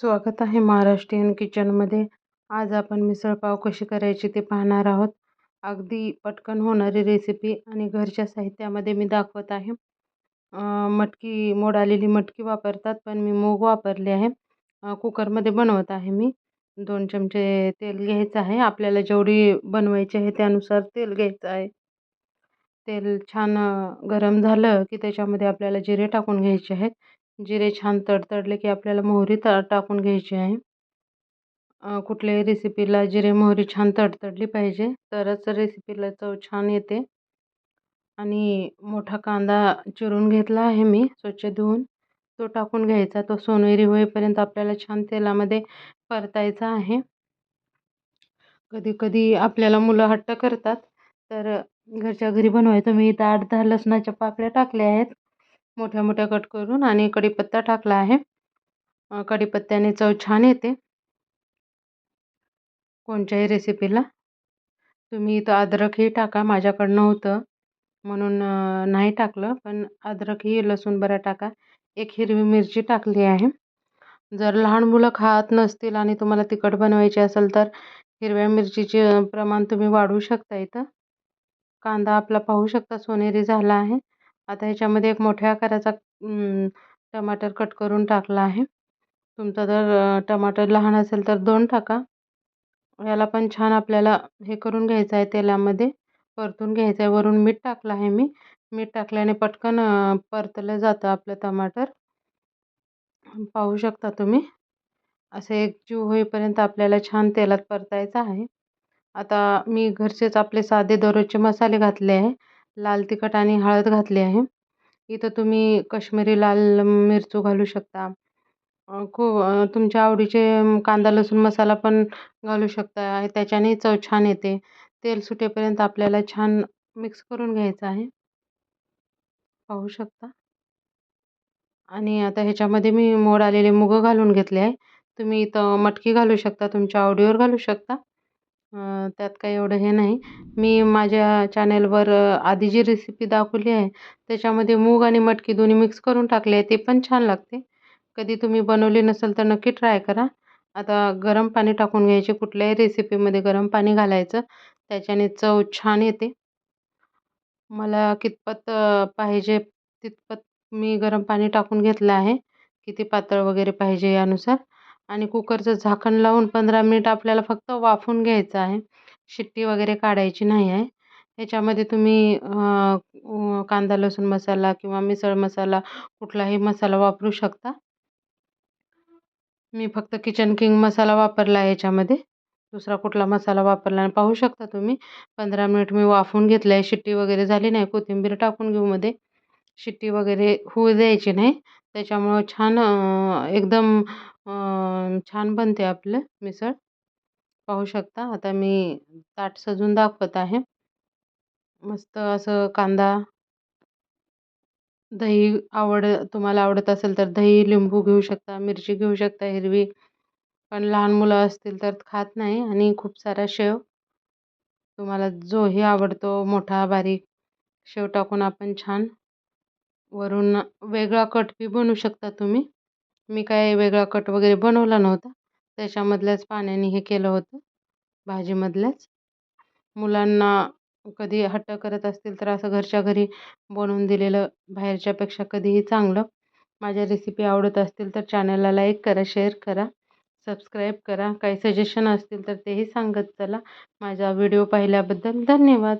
स्वागत आहे महाराष्ट्रीयन किचनमध्ये. आज आपण मिसळपाव कशी करायची ते पाहणार आहोत. अगदी पटकन होणारी रेसिपी आणि घरच्या साहित्यामध्ये मी दाखवत आहे. मटकी मोड आलेली मटकी वापरतात पण मी मूग वापरले आहे. कुकरमध्ये बनवत आहे मी. दोन चमचे तेल घ्यायचं आहे. आपल्याला जेवढी बनवायची आहे त्यानुसार तेल घ्यायचं आहे. तेल छान गरम झालं की त्याच्यामध्ये आपल्याला जिरे टाकून घ्यायचे आहेत. जिरे छान तडतडले की आपल्याला मोहरी ता टाकून घ्यायची आहे. कुठल्याही रेसिपीला जिरे मोहरी छान तडतडली पाहिजे. तरच रेसिपीला चव छान येते. आणि मोठा कांदा चिरून घेतला आहे मी स्वच्छ धुवून. तो टाकून घ्यायचा. तो सोनेरी होईपर्यंत आपल्याला छान तेलामध्ये परतायचा आहे. कधी कधी आपल्याला मुलं हट्ट करतात. तर घरच्या घरी बनवायचं मी इथं आठ दहा लसणाच्या पाकळ्या टाकल्या आहेत. मोठ्या मोठ्या कट करून आणि कढीपत्ता टाकला आहे. कढीपत्त्याने चव छान येते. कोणत्याही रेसिपीला तुम्ही इथं अद्रकही टाका माझ्याकडनं होतं. म्हणून नाही टाकलं पण अद्रकही लसूण बरा टाका. एक हिरवी मिरची टाकली आहे. जर लहान मुलं खात नसतील आणि तुम्हाला तिखट बनवायची असेल तर हिरव्या मिरचीचे प्रमाण तुम्ही वाढवू शकता इथं. कांदा आपला पाहू शकता सोनेरी झाला आहे. आता ह्याच्यामध्ये एक मोठ्या आकाराचा टमाटर कट करून टाकला आहे. तुमचा जर टमाटर लहान असेल तर दोन टाका. याला पण छान आपल्याला हे करून घ्यायचं आहे तेलामध्ये. परतून घ्यायचं आहे. वरून मीठ टाकलं आहे मी. मीठ टाकल्याने पटकन परतलं जातं आपलं टमाटर. पाहू शकता तुम्ही. असे एक जीव होईपर्यंत आपल्याला छान तेलात परतायचं आहे. आता मी घरचेच आपले साधे दररोजचे मसाले घातले आहे. लाल तिखट आणि हळद घातली आहे. इथं तुम्ही कश्मीरी लाल मिरचू घालू शकता. खूप तुमच्या आवडीचे कांदा लसूण मसाला पण घालू शकता. त्याच्याने चव छान येते. तेल सुटेपर्यंत आपल्याला छान मिक्स करून घ्यायचं आहे. पाहू शकता. आणि आता ह्याच्यामध्ये मी मोड आलेले मुगं घालून घेतले आहे. तुम्ही इथं मटकी घालू शकता. तुमच्या आवडीवर घालू शकता. त्यात काही एवढं हे नाही. मी माझ्या चॅनेलवर आधी जी रेसिपी दाखवली आहे त्याच्यामध्ये मूग आणि मटकी दोन्ही मिक्स करून टाकले आहे ते पण छान लागते. कधी तुम्ही बनवली नसेल तर नक्की ट्राय करा. आता गरम पाणी टाकून घ्यायचे कुठल्याही रेसिपीमध्ये गरम पाणी घालायचं त्याच्याने चव छान येते. मला कितपत पाहिजे तितपत मी गरम पाणी टाकून घेतलं आहे किती पातळ वगैरे पाहिजे यानुसार. आणि कुकरचं झाकण लावून पंधरा मिनिट आपल्याला फक्त वाफून घ्यायचं आहे. शिट्टी वगैरे काढायची नाही आहे. ह्याच्यामध्ये तुम्ही कांदा लसूण मसाला किंवा मिसळ मसाला कुठलाही मसाला वापरू शकता. मी फक्त किचन किंग मसाला वापरला आहे याच्यामध्ये दुसरा कुठला मसाला वापरला आणि पाहू शकता तुम्ही. पंधरा मिनिट मी वाफवून घेतलं आहे. शिट्टी वगैरे झाली नाही. कोथिंबीर टाकून घेऊ मध्ये. शिट्टी वगैरे होऊ द्यायची नाही. त्याच्यामुळं छान एकदम छान बनते आपलं मिसळ. पाहू शकता. आता मी ताट सजून दाखवत आहे. मस्त असं कांदा दही आवड तुम्हाला आवडत असेल तर दही लिंबू घेऊ शकता मिरची घेऊ शकता हिरवी. पण लहान मुलं असतील तर खात नाही आणि खूप सारा शेव. तुम्हाला जोही आवडतो मोठा बारीक. शेव टाकून आपण छान. वरून वेगळा कट बी बनवू शकता तुम्ही. मी काय वेगळा कट वगैरे बनवला नव्हता. त्याच्यामधल्याच पाण्याने हे केलं होतं. भाजीमधल्याच. मुलांना कधी हट्ट करत असतील तर असं घरच्या घरी बनवून दिलेलं बाहेरच्यापेक्षा कधीही चांगलं. माझ्या रेसिपी आवडत असतील तर चॅनलला लाईक करा शेअर करा सबस्क्राईब करा. काही सजेशन असतील तर तेही सांगत चला. माझा व्हिडिओ पाहिल्याबद्दल धन्यवाद.